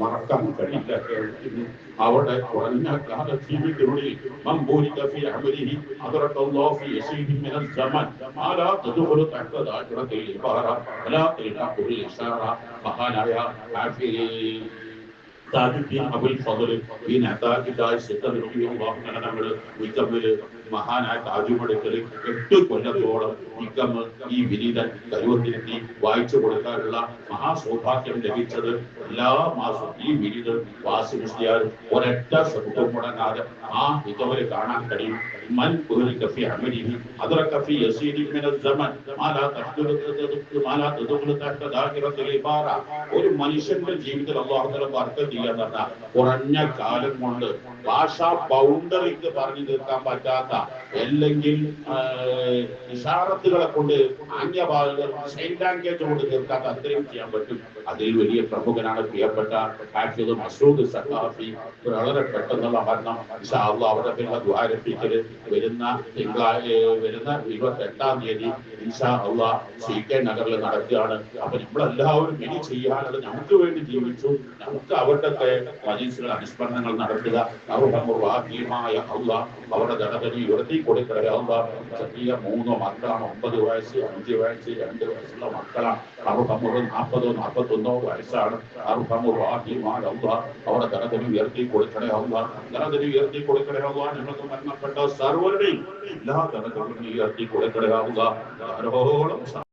محكم كريم لك عورد قرآنها كانت في ذكره من بورك في عمله أدرك الله في يسير من الزمن ما لا تدخل تحت ذاكرة الإبارة ولا تلاقه الإشارة فقال يا حافظ താജുദ്ദീൻ അബുൽ ഫദൽ ഈ നെതാജിലായി സിദ്ധ വാഹനങ്ങൾ ഉൽക്കമ്മിൽ മഹാനായ താജുമെടുക്കൽ എട്ട് കൊല്ലത്തോളം ഉൽക്കമ്മ് ഈ വിനീതൻ കരുവത്തിനെത്തി വായിച്ചു കൊടുക്കാനുള്ള മഹാസൗഭാഗ്യം ലഭിച്ചത് എല്ലാ മാസവും ഈ വിനീതൻ വാസി മുസ്ലിയാൽ ഒരൊറ്റ ശബ്ദം മുടങ്ങാതെ ആ ഇതവരെ കാണാൻ കഴിയും. മൻ കുഹരിക്ക കഫി عمله أدرك في يسير من الزمن ما لا تدخل ما لا تدخل تحت ഒരു മനുഷ്യന്റെ ജീവിതത്തിൽ അള്ളാഹു തല ബർക്കത്ത് ചെയ്യാന്ന് പറഞ്ഞാൽ കുറഞ്ഞ കാലം കൊണ്ട് ഭാഷാ ബൗണ്ടറിക്ക് പറഞ്ഞു തീർക്കാൻ പറ്റാത്ത അല്ലെങ്കിൽ ഇഷാറത്തുകളെ കൊണ്ട് ആംഗ്യഭാഗങ്ങൾ സൈൻ ലാംഗ്വേജ് കൊണ്ട് തീർക്കാത്ത അത്രയും ചെയ്യാൻ പറ്റും. അതിൽ വലിയ പ്രമുഖനാണ് പ്രിയപ്പെട്ട ഹാഫിദ് മസൂദ് സഖാഫി. വളരെ പെട്ടെന്നുള്ള മരണം അവരുടെ പിന്നെ ദ്വാരപ്പിക്കൽ വരുന്ന വരുന്ന ഇരുപത്തി എട്ടാം തീയതി ഇൻഷാ സി കെ നഗറിൽ നടക്കുകയാണ്. അപ്പൊ നമ്മളെല്ലാവരും ഇനി ചെയ്യാനുള്ളത് നമുക്ക് വേണ്ടി ജീവിച്ചു. നമുക്ക് അവിടുത്തെ മജീസുകൾ അനുസ്മരണങ്ങൾ നടത്തുക. അർഹമുറാഹിമായ അള്ള അവരുടെ ഗണപതി ഉയർത്തി കൊടുക്കുക ചെറിയ മൂന്നോ മക്കളാണ് ഒമ്പത് വയസ്സ് അഞ്ച് വയസ്സ് രണ്ട് വയസ്സുള്ള മക്കളാണ്. അർഹമുറ നാൽപ്പതോ നാൽപ്പത്തൊന്നോ വയസ്സാണ്. അർഹമുറാഹിമായ അള്ള അവരുടെ ഗണപതി ഉയർത്തി കൊടുക്കണേ അള്ളാഹ് ഘടകനെ ഉയർത്തി കൊടുക്കണേ ഞങ്ങൾക്ക് മരണപ്പെട്ട സർവരുടെയും എല്ലാ ഘടകങ്ങളും ഉയർത്തി കൊടുക്കണേ ധാരോളം